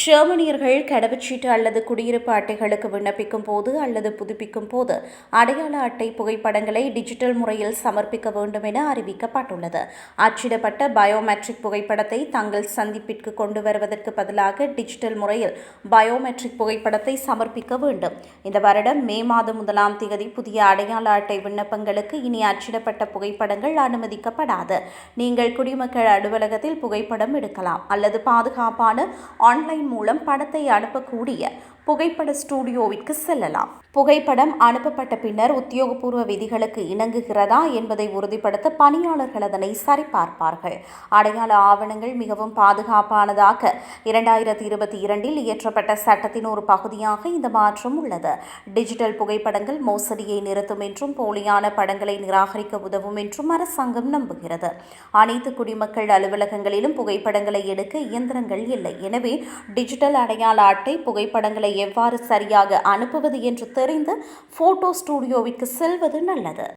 ஜெர்மனியர்கள் கடவுச்சீட்டு அல்லது குடியிருப்பு அட்டைகளுக்கு விண்ணப்பிக்கும் போது அல்லது புதுப்பிக்கும் போது அடையாள அட்டை புகைப்படங்களை டிஜிட்டல் முறையில் சமர்ப்பிக்க வேண்டும் என அறிவிக்கப்பட்டுள்ளது. அச்சிடப்பட்ட பயோமெட்ரிக் புகைப்படத்தை தங்கள் சந்திப்பிற்கு கொண்டு வருவதற்கு பதிலாக டிஜிட்டல் முறையில் பயோமெட்ரிக் புகைப்படத்தை சமர்ப்பிக்க வேண்டும். இந்த வருடம் மே மாதம் முதலாம் தேதி புதிய அடையாள அட்டை விண்ணப்பங்களுக்கு இனி அச்சிடப்பட்ட புகைப்படங்கள் அனுமதிக்கப்படாது. நீங்கள் குடிமக்கள் அலுவலகத்தில் புகைப்படம் எடுக்கலாம் அல்லது பாதுகாப்பான ஆன்லைன் ஆன்லைன் மூலம் படத்தை அனுப்பக்கூடிய புகைப்பட ஸ்டூடியோவிற்கு செல்லலாம். புகைப்படம் அனுப்பப்பட்ட பின்னர் உத்தியோகபூர்வ விதிகளுக்கு இணங்குகிறதா என்பதை உறுதிப்படுத்த பணியாளர்கள் அதனை சரிபார்ப்பார்கள். அடையாள ஆவணங்கள் மிகவும் பாதுகாப்பானதாக இரண்டாயிரத்தி இருபத்தி இரண்டில் இயற்றப்பட்ட சட்டத்தின் ஒரு பகுதியாக இந்த மாற்றம் உள்ளது. டிஜிட்டல் புகைப்படங்கள் மோசடியை நிறுத்தும் என்றும் போலியான படங்களை நிராகரிக்க உதவும் என்றும் அரசாங்கம் நம்புகிறது. அனைத்து குடிமக்கள் அலுவலகங்களிலும் புகைப்படங்களை எடுக்க இயந்திரங்கள் இல்லை. எனவே டிஜிட்டல் அடையாள அட்டை புகைப்படங்களை எவ்வாறு சரியாக அனுப்புவது என்று தெரிந்து போட்டோ ஸ்டுடியோவிற்கு செல்வது நல்லது.